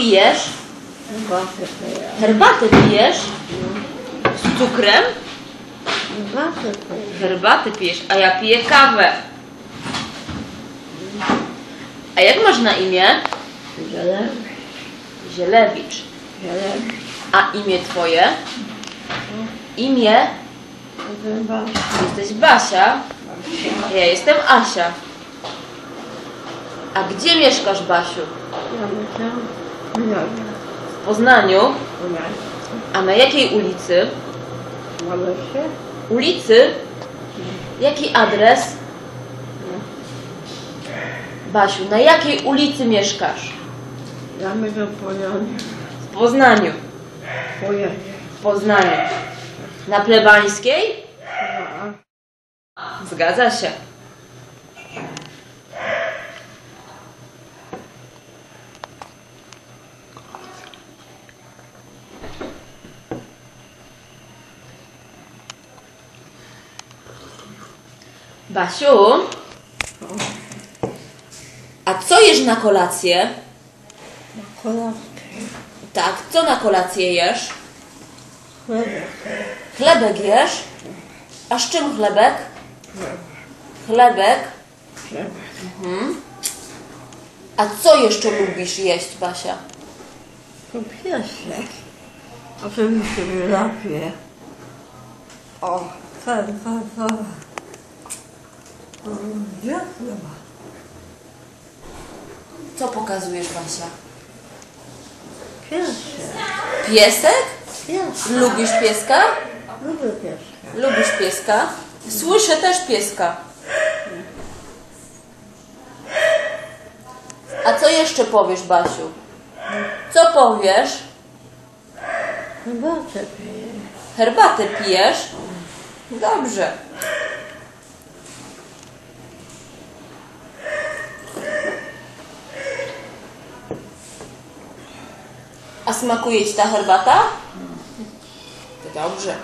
pijesz? Herbatę piję. Herbatę pijesz? Z cukrem? Herbatę piję. Herbatę pijesz, a ja piję kawę. A jak masz na imię? Zieleń. Zielewicz. Zieleń. A imię twoje? Imię? Herbatę. Jesteś Basia. Ja jestem Asia. A gdzie mieszkasz, Basiu? Ja. Nie. W Poznaniu. Nie. A na jakiej ulicy? Mamy się? Ulicy? Jaki adres? Basiu, na jakiej ulicy mieszkasz? Ja pojadę. W Poznaniu. Pojadę. W Poznaniu. Na Plebańskiej? Zgadza się. Basiu, a co jesz na kolację? Kolackę. Tak, co na kolację jesz? Chlebek. Chlebek jesz? A z czym chlebek? Chlebek? Chlebek. A co jeszcze lubisz jeść, Basia? To piesek. Oczywiście wylapie. O, ten, ten, ten. Gdzie chleba? Co pokazujesz, Basia? Piesek. Piesek? Piesek. Lubisz pieska? Lubię pieska. Lubisz pieska? Słyszę też pieska. A co jeszcze powiesz, Basiu? Co powiesz? Herbatę piję. Herbatę pijesz? Dobrze. A smakuje Ci ta herbata? To dobrze.